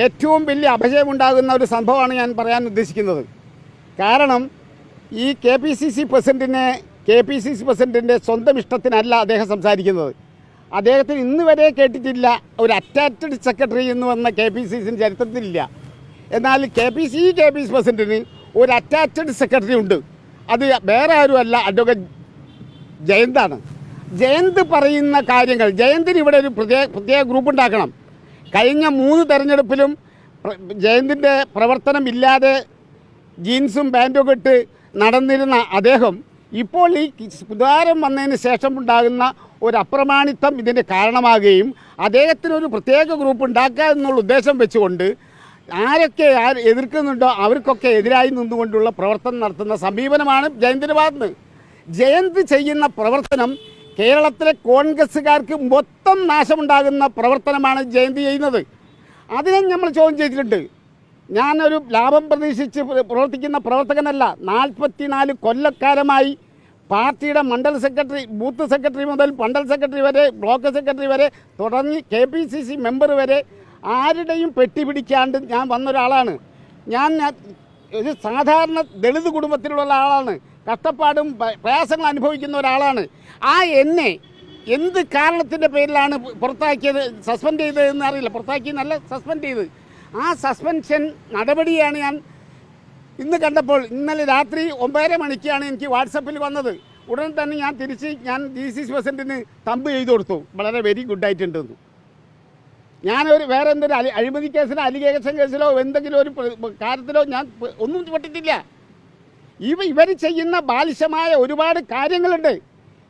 ഏറ്റവും വലിയ അപജയമുണ്ടാകുന്ന ഒരു സംഭവമാണ് ഞാൻ പറയാൻ ഉദ്ദേശിക്കുന്നത്. കാരണം ഈ കെ പി സി സി പ്രസിഡന്റിനെ കെ പി സി സി പ്രസിഡന്റിന്റെ സ്വന്തം ഇഷ്ടത്തിനല്ല അദ്ദേഹം സംസാരിക്കുന്നത്. അദ്ദേഹത്തിന് ഇന്ന് വരെ കേട്ടിട്ടില്ല ഒരു അറ്റാച്ച്ഡ് സെക്രട്ടറി എന്ന് വന്ന കെ പി സി സിന് ചരിത്രത്തിലില്ല. എന്നാൽ K P C K P C പ്രസിഡന്റിന് ഒരു അറ്റാച്ച്ഡ് സെക്രട്ടറി ഉണ്ട്. അത് വേറെ ആരുമല്ല അഡ്വക്കേറ്റ് ജയന്താണ്. ജയന്ത് പറയുന്ന കാര്യങ്ങൾ ജയന്തിന് ഇവിടെ ഒരു പ്രത്യേക പ്രത്യേക ഗ്രൂപ്പ് ഉണ്ടാക്കണം. കഴിഞ്ഞ മൂന്ന് തെരഞ്ഞെടുപ്പിലും ജയന്തിന്റെ പ്രവർത്തനമില്ലാതെ ജീൻസും പാന്റും ഒക്കെ ഇട്ട് നടന്നിരുന്ന അദ്ദേഹം ഇപ്പോൾ ഈ സുധാരം വന്നതിന് ശേഷം ഉണ്ടാകുന്ന ഒരു അപ്രമാണിത്വം ഇതിന് കാരണമാകുകയും അദ്ദേഹത്തിന് ഒരു പ്രത്യേക ഗ്രൂപ്പ് ഉണ്ടാക്കുക എന്നുള്ള ഉദ്ദേശം വെച്ചുകൊണ്ട് ആരൊക്കെ ആര് എതിർക്കുന്നുണ്ടോ അവർക്കൊക്കെ എതിരായി നിന്നുകൊണ്ടുള്ള പ്രവർത്തനം നടത്തുന്ന സമീപനമാണ് ജയന്തിന്റെ ഭാഗത്ത്. ജയന്ത് ചെയ്യുന്ന പ്രവർത്തനം കേരളത്തിലെ കോൺഗ്രസ്സുകാർക്ക് മൊത്തം നാശമുണ്ടാകുന്ന പ്രവർത്തനമാണ് ജയന്തി ചെയ്യുന്നത്. അതിനെ നമ്മൾ ചോദ്യം ചെയ്തിട്ടുണ്ട്. ഞാനൊരു ലാഭം പ്രതീക്ഷിച്ച് പ്ര- പ്രവർത്തിക്കുന്ന പ്രവർത്തകനല്ല. നാൽപ്പത്തിനാല് കൊല്ലക്കാലമായി പാർട്ടിയുടെ മണ്ഡൽ സെക്രട്ടറി ബൂത്ത് സെക്രട്ടറി മുതൽ മണ്ഡൽ സെക്രട്ടറി വരെ ബ്ലോക്ക് സെക്രട്ടറി വരെ തുടങ്ങി K P C C member വരെ ആരുടെയും പെട്ടി പിടിക്കാണ്ട് ഞാൻ വന്നൊരാളാണ് ഞാൻ ഒരു സാധാരണ ദളിത് കുടുംബത്തിലുള്ള ആളാണ്. കഷ്ടപ്പാടും പ്രയാസങ്ങൾ അനുഭവിക്കുന്ന ഒരാളാണ്. ആ എന്നെ എന്ത് കാരണത്തിന്റെ പേരിലാണ് പുറത്താക്കിയത് സസ്പെൻഡ് ചെയ്തതെന്ന് അറിയില്ല. നല്ല സസ്പെൻഡ് ചെയ്ത് ആ സസ്പെൻഷൻ നടപടിയാണ് ഞാൻ ഇന്ന് കണ്ടപ്പോൾ ഇന്നലെ രാത്രി ഒമ്പതര മണിക്കാണ് എനിക്ക് വാട്സപ്പിൽ വന്നത്. ഉടൻ തന്നെ ഞാൻ തിരിച്ച് ഞാൻ ഡി സി സി പ്രസിഡന്റിന് തമ്പ് ചെയ്തു കൊടുത്തു. വളരെ വെരി ഗുഡ് ഗുഡായിട്ടുണ്ടെന്ന് ഞാനൊരു വേറെ എന്തൊരു അഴി- അഴിമതി കേസിലോ അലിഗേഷൻ കേസിലോ എന്തെങ്കിലും ഒരു കാര്യത്തിലോ ഞാൻ ഒന്നും പെട്ടിട്ടില്ല ഇവ ഇവർ ചെയ്യുന്ന ബാലിശമായ ഒരുപാട് കാര്യങ്ങളുണ്ട്.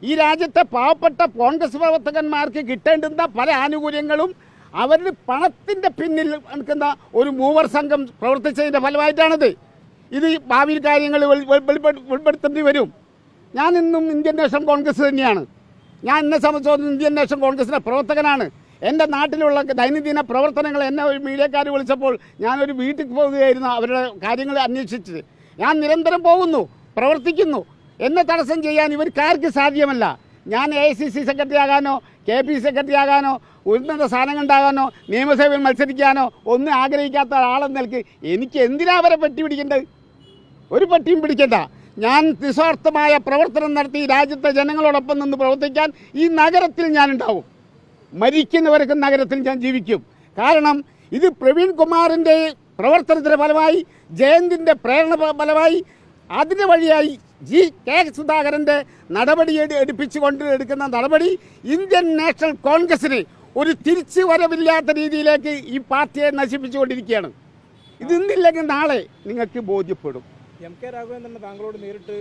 ഈ രാജ്യത്തെ പാവപ്പെട്ട കോൺഗ്രസ് പ്രവർത്തകന്മാർക്ക് കിട്ടേണ്ടുന്ന പല ആനുകൂല്യങ്ങളും അവരുടെ പണത്തിന്റെ പിന്നിൽ നിൽക്കുന്ന ഒരു മൂവർ സംഘം പ്രവർത്തിച്ചതിന്റെ ഫലമായിട്ടാണിത്. ഇത് ഭാവിയിൽ കാര്യങ്ങൾ വെളിപ്പെടുത്തേണ്ടി വരും. ഞാൻ ഇന്നും ഇന്ത്യൻ നാഷണൽ കോൺഗ്രസ് തന്നെയാണ്. ഞാൻ എന്നെ സംബന്ധിച്ചോളം ഇന്ത്യൻ നാഷണൽ കോൺഗ്രസിന്റെ പ്രവർത്തകനാണ്. എന്റെ നാട്ടിലുള്ള ദൈനംദിന പ്രവർത്തനങ്ങൾ എന്നെ ഒരു മീഡിയക്കാർ വിളിച്ചപ്പോൾ ഞാനൊരു വീട്ടിൽ പോവുകയായിരുന്നു അവരുടെ കാര്യങ്ങൾ അന്വേഷിച്ച്. ഞാൻ നിരന്തരം പോകുന്നു പ്രവർത്തിക്കുന്നു. എന്നെ തടസ്സം ചെയ്യാൻ ഇവർക്കാർക്ക് സാധ്യമല്ല? ഞാൻ A I C C secretary ആകാനോ K P secretary ആകാനോ ഉന്നത സ്ഥാനങ്ങളുണ്ടാകാനോ നിയമസഭയിൽ മത്സരിക്കാനോ ഒന്നും ആഗ്രഹിക്കാത്ത ആളെന്ന് നിലയ്ക്ക് എനിക്ക് എന്തിനാ അവരെ പെട്ടി പിടിക്കേണ്ടത് ഒരു പട്ടിയും പിടിക്കണ്ട. ഞാൻ നിസ്വാർത്ഥമായ പ്രവർത്തനം നടത്തി രാജ്യത്തെ ജനങ്ങളോടൊപ്പം നിന്ന് പ്രവർത്തിക്കാൻ ഈ നഗരത്തിൽ ഞാൻ ഉണ്ടാവും മരിക്കുന്നവർക്ക് നഗരത്തിൽ ഞാൻ ജീവിക്കും. കാരണം ഇത് പ്രവീൺ കുമാറിന്റെ പ്രവർത്തനത്തിന്റെ ഫലമായി ജയന്തിന്റെ പ്രേരണ ഫലമായി അതിന്റെ വഴിയായി ജി. കെ. സുധാകരന്റെ നടപടി എടു- എടുപ്പിച്ചുകൊണ്ട് എടുക്കുന്ന നടപടി ഇന്ത്യൻ നാഷണൽ കോൺഗ്രസിന് ഒരു തിരിച്ചു വരവില്ലാത്ത രീതിയിലേക്ക് ഈ പാർട്ടിയെ നശിപ്പിച്ചുകൊണ്ടിരിക്കുകയാണ് ഇത് നാളെ നിങ്ങൾക്ക് ബോധ്യപ്പെടും. എം. കെ. രാഘവേന്ദ്രൻ താങ്കളോട് നേരിട്ട്